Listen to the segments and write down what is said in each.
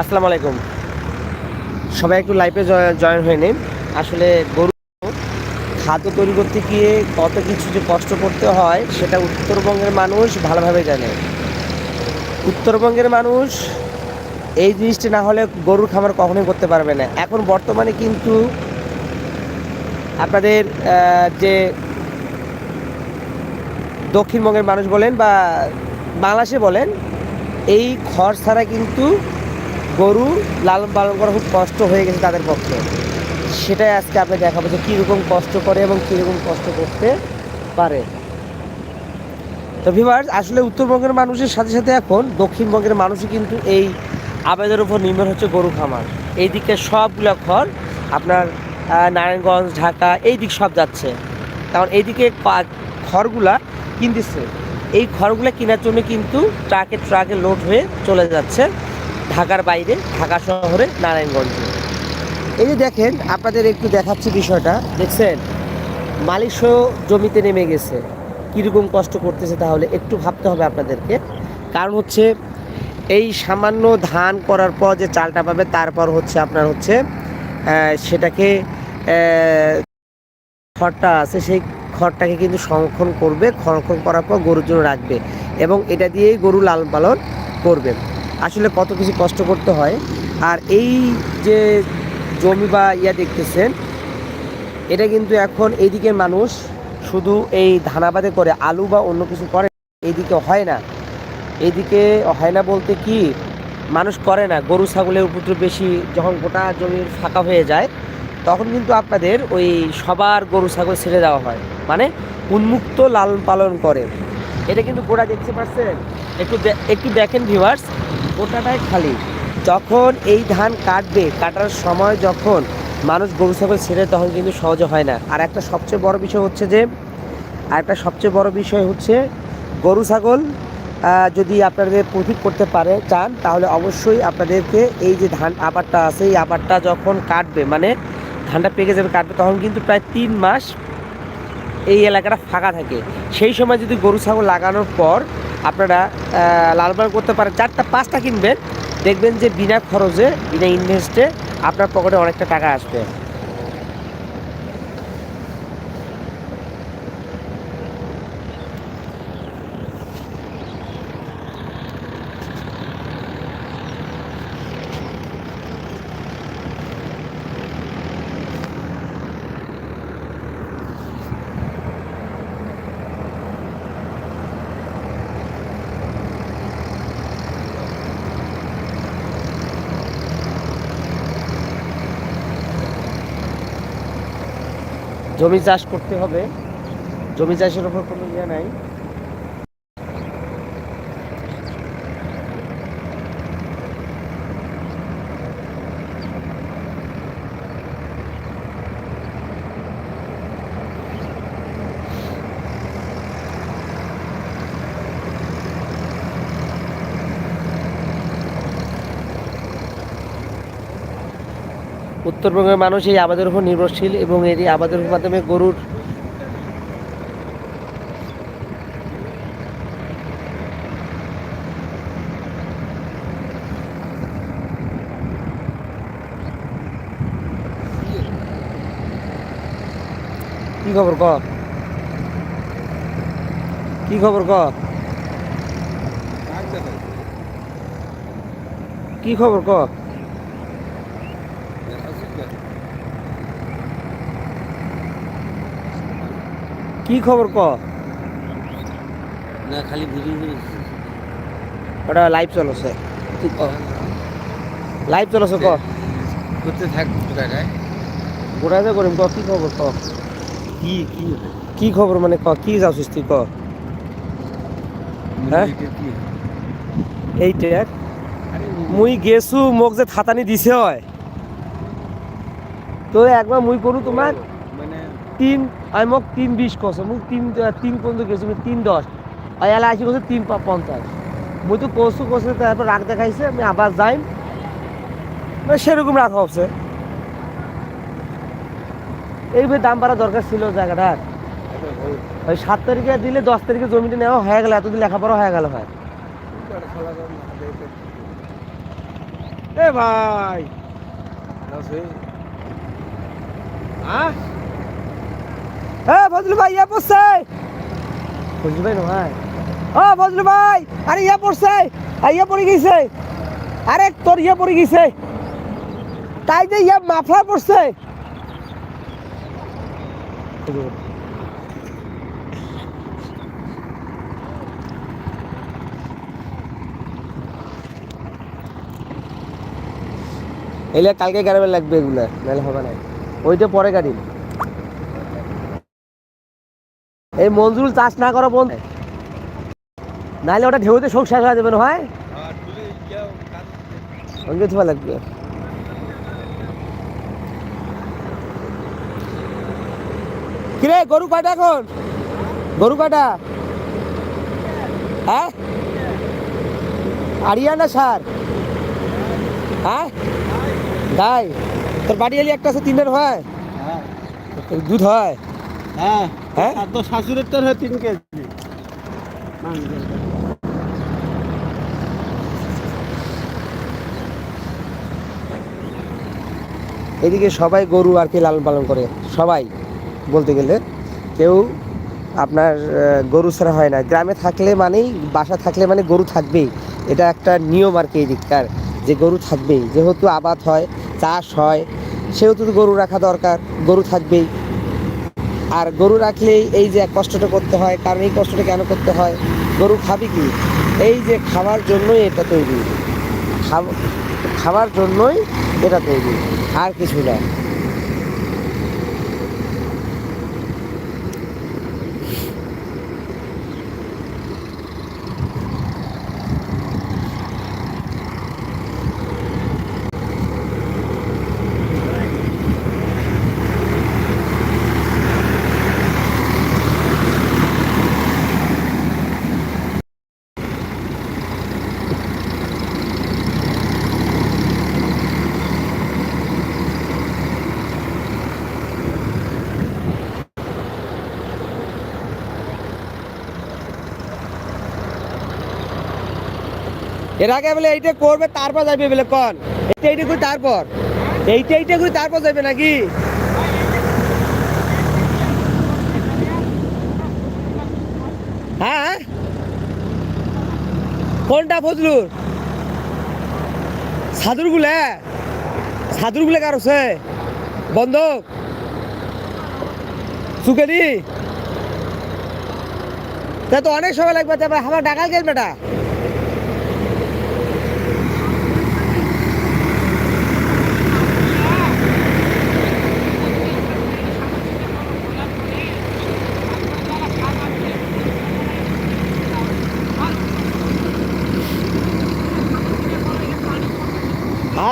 আসসালামু আলাইকুম। সবাই একটু লাইফে জয়েন হয়ে নিন। আসলে গরু খাদ্য তৈরি করতে গিয়ে কত কিছু যে কষ্ট করতে হয়, সেটা উত্তরবঙ্গের মানুষ ভালোভাবে জানে। উত্তরবঙ্গের মানুষ এই জিনিসটা না হলে গরুর খামার কখনোই করতে পারবে না। এখন বর্তমানে কিন্তু আপনাদের যে দক্ষিণবঙ্গের মানুষ বলেন বা বাংলাদেশে বলেন, এই খড় ছাড়া কিন্তু গরু লালন পালন করা খুব কষ্ট হয়ে গেছে তাদের পক্ষে। সেটাই আজকে আপনি দেখাবো যে কীরকম কষ্ট করে এবং কীরকম কষ্ট করতে পারে। তো ভিভার্স আসলে উত্তরবঙ্গের মানুষের সাথে সাথে এখন দক্ষিণবঙ্গের মানুষই কিন্তু এই আবেদের উপর নির্ভর হচ্ছে গরু খামার। এই দিকে সবগুলো খড় আপনার নারায়ণগঞ্জ, ঢাকা এই দিক সব যাচ্ছে। কারণ এইদিকে খড়গুলা কিনতেছে। এই খড়গুলো কেনার জন্য কিন্তু ট্রাকে ট্রাকে লোড হয়ে চলে যাচ্ছে। ঢাকার বাইরে, ঢাকা শহরে, নারায়ণগঞ্জে। এই যে দেখেন, আপনাদের একটু দেখাচ্ছি বিষয়টা। দেখছেন মালিক জমিতে নেমে গেছে। কীরকম কষ্ট করতেছে তাহলে একটু ভাবতে হবে আপনাদেরকে। কারণ হচ্ছে, এই সামান্য ধান করার পর যে চালটা পাবে, তারপর হচ্ছে আপনার হচ্ছে সেটাকে খড়টা আছে, সেই খড়টাকে কিন্তু সংরক্ষণ করবে। সংরক্ষণ করার পর গরুর জন্য রাখবে এবং এটা দিয়েই গরু লালন পালন করবে। আসলে কত কিছু কষ্ট করতে হয়। আর এই যে জমি বা ইয়া দেখতেছেন, এটা কিন্তু এখন এইদিকে মানুষ শুধু এই ধানাবাদে করে, আলু বা অন্য কিছু করে। এইদিকে হয় না। এইদিকে হয় না বলতে কি, মানুষ করে না। গরু, ছাগলের উপদ্রব বেশি যখন গোটা জমি ফাঁকা হয়ে যায়, তখন কিন্তু আপনাদের ওই সবার গরু, ছাগল ছেড়ে দেওয়া হয়। মানে উন্মুক্ত লালন পালন করে। এটা কিন্তু গোটা দেখতে পাচ্ছেন? একটু একটু দেখেন ভিউয়ার্স গোটাটাই খালি। যখন এই ধান কাটবে, কাটার সময় যখন মানুষ গরু, ছাগল ছেড়ে তখন কিন্তু সহজে হয় না। আর একটা সবচেয়ে বড় বিষয় হচ্ছে যে, আর একটা সবচেয়ে বড় বিষয় হচ্ছে গরু, ছাগল যদি আপনাদের প্রফিট করতে পারে, চান, তাহলে অবশ্যই আপনাদেরকে এই যে ধান আবারটা আছে, এই আবারটা যখন কাটবে মানে ধানটা পেকে যাবে, কাটবে, তখন কিন্তু প্রায় তিন মাস এই এলাকাটা ফাঁকা থাকে। সেই সময় যদি গরু, ছাগল লাগানোর পর আপনারা লালবাগ করতে পারেন। চারটা, পাঁচটা কিনবেন। দেখবেন যে বিনা খরচে, বিনা ইনভেস্টে আপনার পকেটে অনেকটা টাকা আসবে। জমি চাষ করতে হবে। জমি চাষের ওপর কোনো ইয়ে নাই। উত্তরবঙ্গের মানুষ এই আবাদের উপর নির্ভরশীল এবং এই আবাদের মাধ্যমে গরুর কি খবর ক? কি খবর ক? কি খবর ক? কি খবর ক? না খালি ভিডিও ওটা লাইভ চলছে। লাইভ চলছে ক? করতে থাক জায়গায় গোটাতে করিম ক কি খবর ক? কি কি কি খবর মানে ক কি যাচ্ছিস তুই ক? হ্যাঁ? এইটা মুই গেছু। মোক যে থাতানি দিছে হয়। তো একবার মুই করু তোমার মানে তিন, আমি মোক তিন বিশ কছে, মোক তিন তিন পর্যন্ত গেছি মুই তিন দশ আর এলা আসি কছে তিন পঞ্চাশ মুই তো কছু, কছে তারপর রাগ দেখাইছে, আমি আবার মানে সেরকম রাখা হচ্ছে এইভাবে দাম বাড়া দরকার ছিল জায়গাটার ওই সাত তারিখে দিলে দশ তারিখে জমিটা নেওয়া হয়ে গেল, এতদিন লেখাপড়া হয়ে গেল হয়। এ, ভাই। হ্যাঁ এ ফজলু ভাই ইয়া পড়ছে। ফজলু ভাই নয়। ও ফজলু ভাই আরে ইয়া পড়ছে। ইয়া পড়ে গেছে। আরে তোর ইয়া পড়ে গেছে। তাই যে ইয়া মাফলা পড়ছে। এলে কালকে গাড়ি লাগবে এগুলা নাহলে হবে না। ওইটা পরে গাড়ি। এই মঞ্জুর চাষ না করা বন্ধ। নাহলে ওটা ঢেউতে শোক শেষ হয়ে যাবে না হয় লাগবে। কিরে গরু কয়টা এখন? গরু কয়টা? হ্যাঁ? আড়িয়া না সার? হ্যাঁ? গাই। তোর বাড়ি এলি একটা আছে তিনটার হয়। দুধ হয়? হ্যাঁ। হ্যাঁ? হয় তিন কেজি। এদিকে সবাই গরু আর কি লালন পালন করে। সবাই বলতে গেলে। কেউ আপনার গরু ছাড়া হয় না। গ্রামে থাকলে মানেই বাসা থাকলে মানে গরু থাকবেই। এটা একটা নিয়ম আর কি এদিককার যে গরু থাকবেই। যেহেতু আবাদ হয় চাষ হয় সেহেতু তো গরু রাখা দরকার। গরু থাকবেই। আর গরু রাখলেই এই যে কষ্টটা করতে হয়, কারণ এই কষ্টটা কেন করতে হয়? গরু খাবি কি? এই যে খাবার জন্যই এটা তৈরি। খাবার জন্যই এটা তৈরি। আর কিছু না। এর আগে বলে এইটা করবে, তারপর যাবে বলে কন। এইটা এইটা করে তারপর? এইটা এইটা করে তারপর যাবে নাকি? হ্যাঁ কোনটা ফজলুর? সাধুর গুলে? সাধুর গুলে কার আছে বন্ধক? সুকেরি তা তো অনেক সময় লাগবে তারপরে আমার ডাকাল গেল বেটা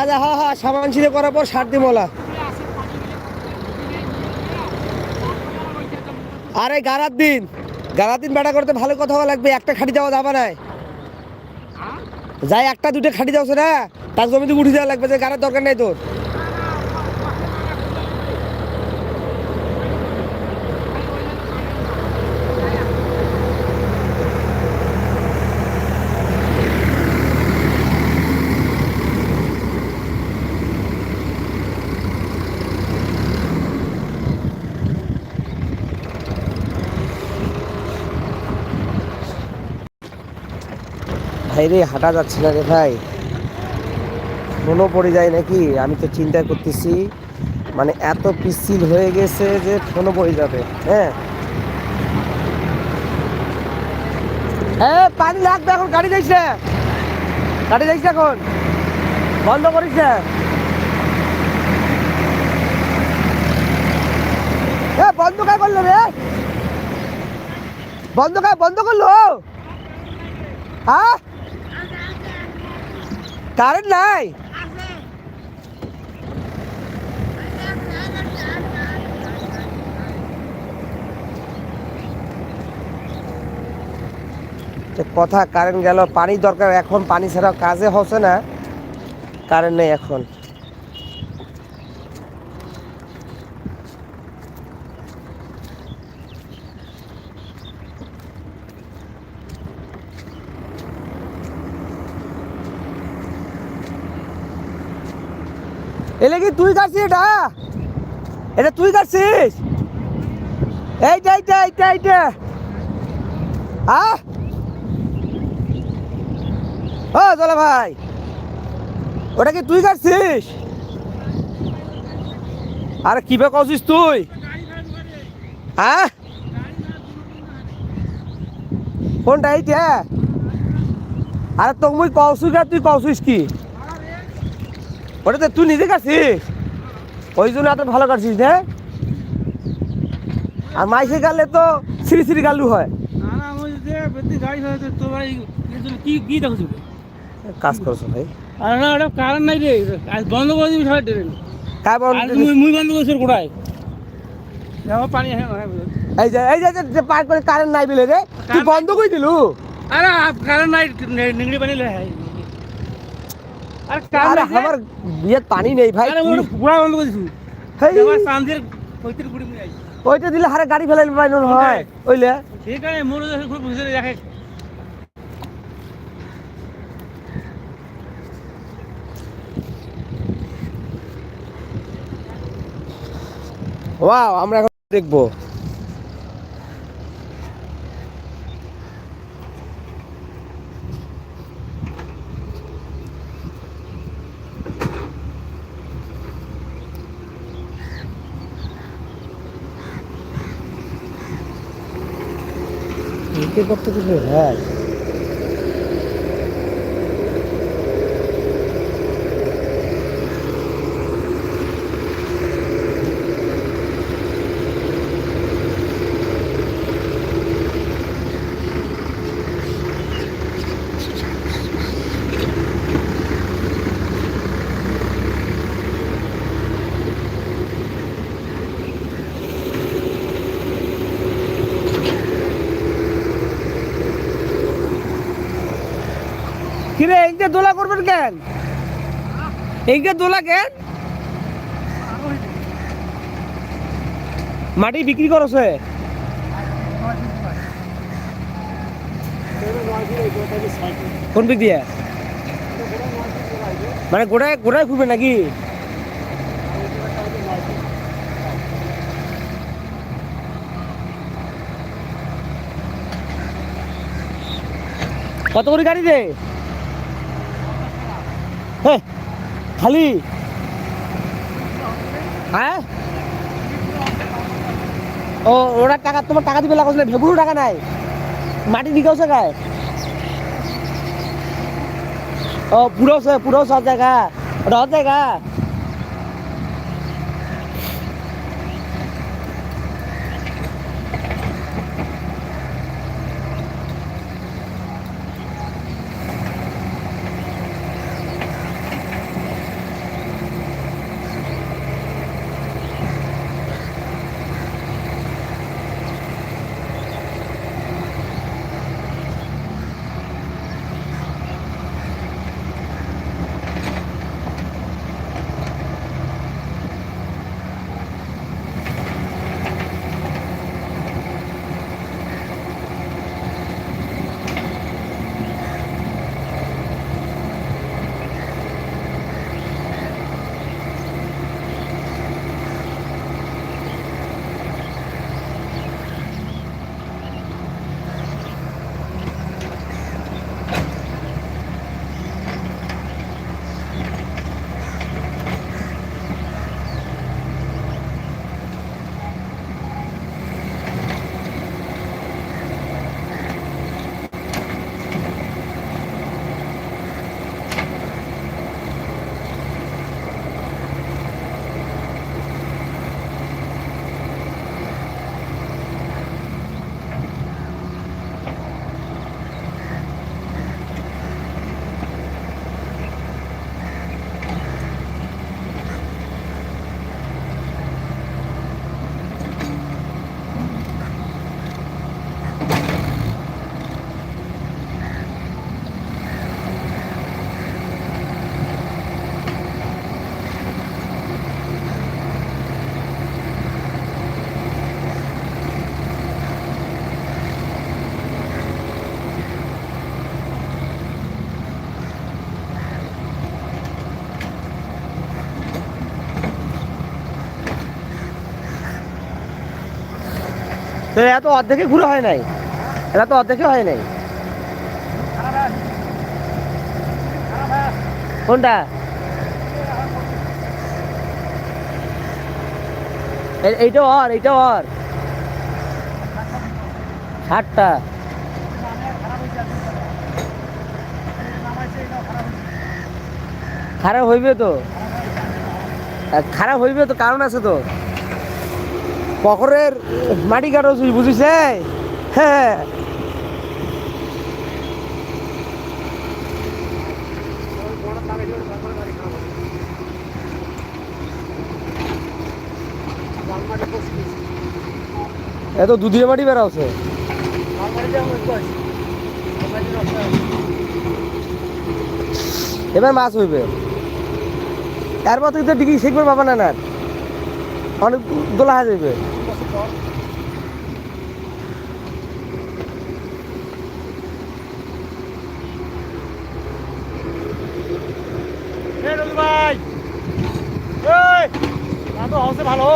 আজ হা হা সামান ছিঁড়ে করার পর সার মলা আরে গারার দিন গারার দিন বেটা করতে ভালো কথা হওয়া লাগবে একটা খাটি যাওয়া যাবে না। যাই একটা দুটো খাটি যাওছে না তার জমিতে উঠে যাওয়া লাগবে যে গারার দরকার নেই তোর। ভাই রে হাঁটা যাচ্ছে না রে ভাই। ফোনও পড়ে যায় নাকি? আমি তো চিন্তা করতেছি মানে এত পিচ্ছিল হয়ে গেছে যে ফোনও পড়ে যাবে হ্যাঁ? এ, পানি লাগবে এখন, গাড়ি যাইস না গাড়ি যাইস না এখন। বন্ধ করিস না। বন্ধ কাজ করল রে? বন্ধ কাজ বন্ধ করল? হ্যাঁ? কারেন্ট নাই? কথা কারেন্ট গেল, পানি দরকার, এখন পানি ছাড়া কাজে হচ্ছে না। কারেন্ট নেই এখন। এলে কি তুই কাটছিস এটা? এটা তুই কাটছিস? এইটা এইটা এইটা এইটা আহ ও জলা ভাই, ওটা কি তুই কাটছিস? আরে কি বে কছিস তুই? হ্যাঁ কোনটা এইটা আরে তো মুই কৌশুস আর তুই কৌশুস কি? ওটা তো তুই নিজে কাটছিস ওই জন্য এত ভালো কাটছিস না আর মাইসে গালে তো শ্রী শ্রী গালু হয় কাজ করছ ভাই কারণ নাই রে বন্ধ করে দিবি সবাই ট্রেন আজ মুই বন্ধ করছি কোড়ায় পানি হ্যাঁ হ্যাঁ এই যে এই যে পার করে কারেন্ট নাই বিলে রে তুই বন্ধ করে দিলু আরে কারণ নাই নিংড়ি পানি লে আরে আমার বিয়ে পানি নেই ভাই বন্ধ হেই, সান্দের ওইটা দিলে হারে গাড়ি ফেলাই পাইন হয় ওইলে। ঠিক আছে মোর খুব দেখে। ওয়াও আমরা এখন দেখব। একে করতে কিছু হ্যাঁ। এইটা দোলা করবেন কেন? এইটা দোলা কেন? মাটি বিক্রি করছে কোন দিক দিয়ে? মানে গোড়ায় গোড়ায় ঘুরবে নাকি? কত করে গাড়ি রে হ্যাঁ খালি? হ্যাঁ? ও, ওরা টাকা, তোমার টাকা দিবে লাগাস না ভেবুরও টাকা নাই। মাটি দিকেও গায়। ও, পুরো পুরো সব জায়গা। রহ জায়গা? তো এত অর্ধেকে ঘুরে হয় নাই। এটা তো অর্ধেকে হয় নাই। কোনটা? এইটা অর এইটা অর ষাটটা। খারাপ হইবে তো। খারাপ হইবে তো, কারণ আছে তো। পকরের মাটি কাটো তুই বুঝিছে? হ্যাঁ এত দুধিয়ে মাটি বেড়াচ্ছে। এবার মাছ হইবে। এরপর তুই তো ডিগ্রি শিখবে পাবা না না। অনেক দোলা হয়ে যাবে ভাই তো হচ্ছে ভালো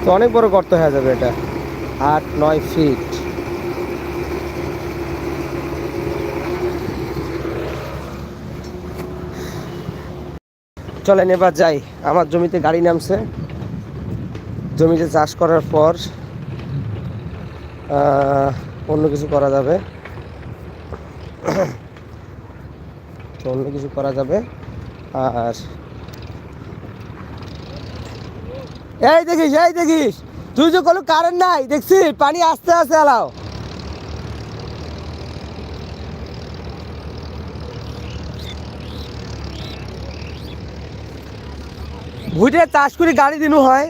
তো অনেক বড় গর্ত হয়ে যাবে এটা। আট, নয় ফিট চলেন এবার যাই। আমার জমিতে গাড়ি নামছে। জমিতে চাষ করার পর অন্য কিছু করা যাবে। অন্য কিছু করা যাবে। আর এই দেখিস এই দেখিস। তুই যে কোনো কারেন্ট নাই, দেখছি, পানি আস্তে আস্তে এলাও। ভুটে চাষ করে গাড়ি দিনু হয়।